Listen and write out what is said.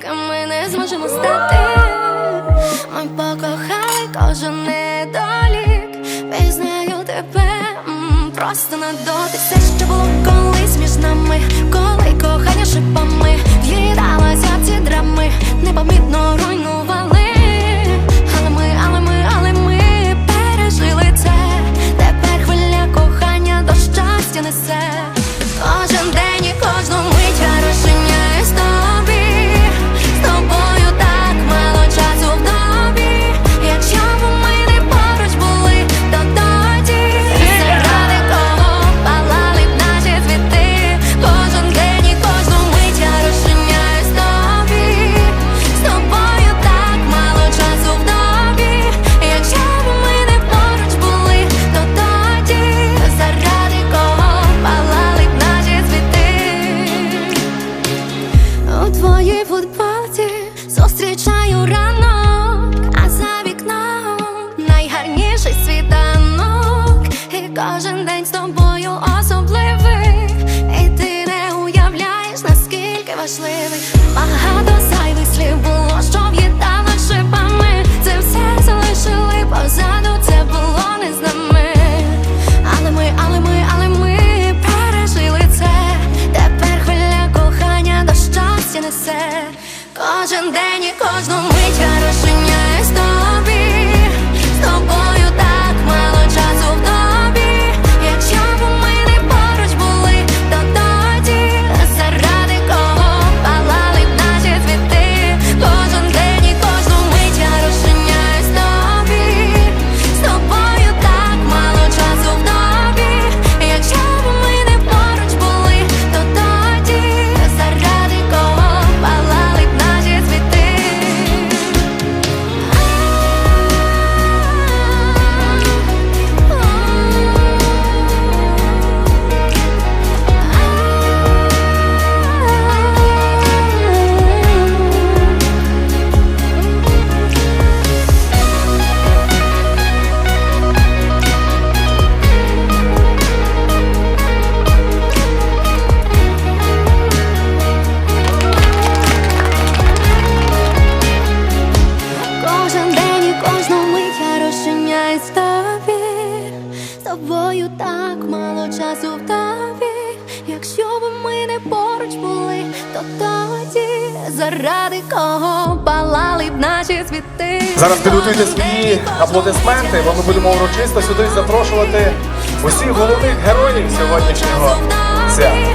ким ми не зможемо стати. Ми покохали кожен недолік. Пізнаю тебе просто на дотик Все, що було колись між нами, коли кохання шипами в'їдалася ці тобою особливий. І ти не уявляєш, наскільки важливий. Багато зайвих слів було, що в'їдало шипами. Це все залишили позаду, це було не з нами. Але ми, але ми, але ми пережили це. Тепер хвиля кохання до щастя несе. Кожен день і кожну мить я тобою так мало часу в таві. Якщо б ми не поруч були, то тоді заради кого палали б наші цвіти. Зараз підготуйте свої аплодисменти, бо ми будемо урочисто сюди запрошувати усіх головних героїв сьогоднішнього свята.